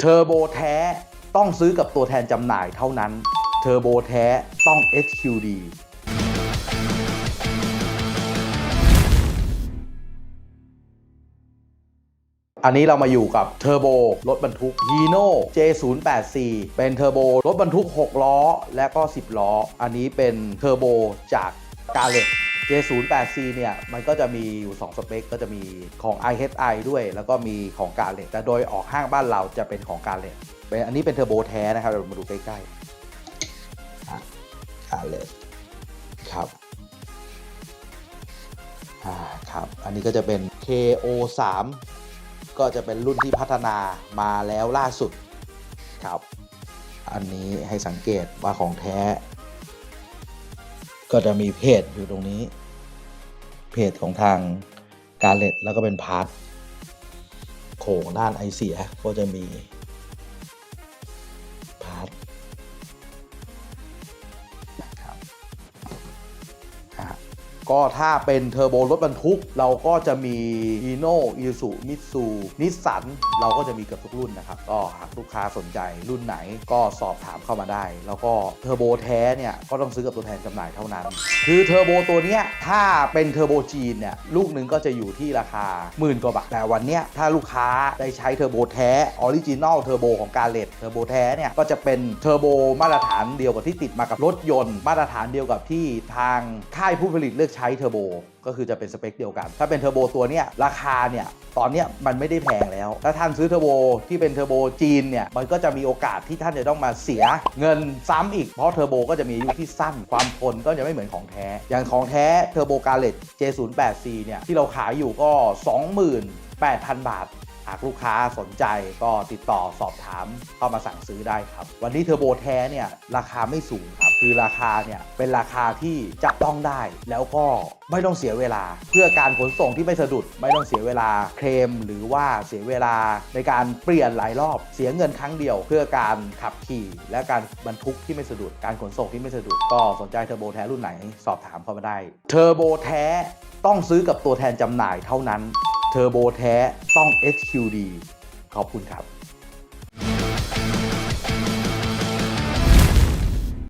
เทอร์โบแท้ต้องซื้อกับตัวแทนจำหน่ายเท่านั้น เทอร์โบแท้ต้อง HQD อันนี้เรามาอยู่กับเทอร์โบรถบรรทุก Hino J084 เป็นเทอร์โบรถบรรทุก 6 ล้อ และก็ 10 ล้อ อันนี้เป็นเทอร์โบจากกาเล t J084 เนี่ยมันก็จะมีอยู่ 2 สเปค ก็จะมีของ IHI ด้วย แล้วก็มีของกาเล t แต่โดยออกห้างบ้านเราจะเป็นของกาเล t เป็นอันนี้เป็นเทอร์โบแท้นะครับเรามาดูใกล้ๆกาเล t ครับอ่าครับ อันนี้ก็จะเป็น KO3 ก็จะเป็นรุ่นที่พัฒนามาแล้วล่าสุดครับ อันนี้ให้สังเกตว่าของแท้ ก็จะมีเพจอยู่ตรงนี้ เพจของทางการเลตแล้วก็เป็นพาร์ทโขงด้านไอเสียก็จะมี ก็ถ้าเป็นเทอร์โบรถบรรทุก เราก็จะมี h i n o i s u m i t s u Nissan เราก็จะมีเกือบทุกรุ่นนะครับ ก็หากลูกค้าสนใจรุ่นไหนก็สอบถามเข้ามาได้ แล้วก็เทอร์โบแท้เนี่ย ก็ต้องซื้อกับตัวแทนจำหน่ายเท่านั้น คือเทอร์โบตัวเนี้ยถ้าเป็นเทอร์โบจีนเนี่ยลูกหนึ่งก็จะอยู่ที่ราคาหมื่นกว่าบาทแต่วันเนี้ยถ้าลูกค้าได้ใช้เทอร์โบแท้ออริจินอลเทอร์โบของกาเลตเทอร์โบแท้เนี่ยก็จะเป็นเทอร์โบมาตรฐานเดียวกับที่ติดมากับรถยนต์ มาตรฐานเดียวกับที่ทางค่ายผู้ผลิตเลือกใช้เทอร์โบก็คือจะเป็นสเปคเดียวกัน ถ้าเป็นเทอร์โบตัวเนี้ยราคาเนี่ยตอนเนี้ยมันไม่ได้แพงแล้ว ถ้าท่านซื้อเทอร์โบที่เป็นเทอร์โบจีนเนี่ยมันก็จะมีโอกาสที่ท่านจะต้องมาเสียเงินซ้ำอีก เพราะเทอร์โบก็จะมีอายุที่สั้น ความทนก็จะไม่เหมือนของแท้ อย่างของแท้เทอร์โบกาเลต J08C เนี่ยที่เราขายอยู่ก็ 28,000 บาท หากลูกค้าสนใจก็ติดต่อสอบถามเข้ามาสั่งซื้อได้ครับ วันนี้เทอร์โบแท้เนี่ยราคาไม่สูงครับ คือราคาเนี่ยเป็นราคาที่จับต้องได้ แล้วก็ไม่ต้องเสียเวลา เพื่อการขนส่งที่ไม่สะดุด ไม่ต้องเสียเวลาเคลมหรือว่าเสียเวลาในการเปลี่ยนหลายรอบ เสียเงินครั้งเดียว เพื่อการขับขี่ และการบรรทุกที่ไม่สะดุด การขนส่งที่ไม่สะดุด ก็สนใจเทอร์โบแท้รุ่นไหนสอบถามเข้ามาได้ เทอร์โบแท้ต้องซื้อกับตัวแทนจำหน่ายเท่านั้น เทอร์โบแท้ต้อง HQD ขอบคุณครับ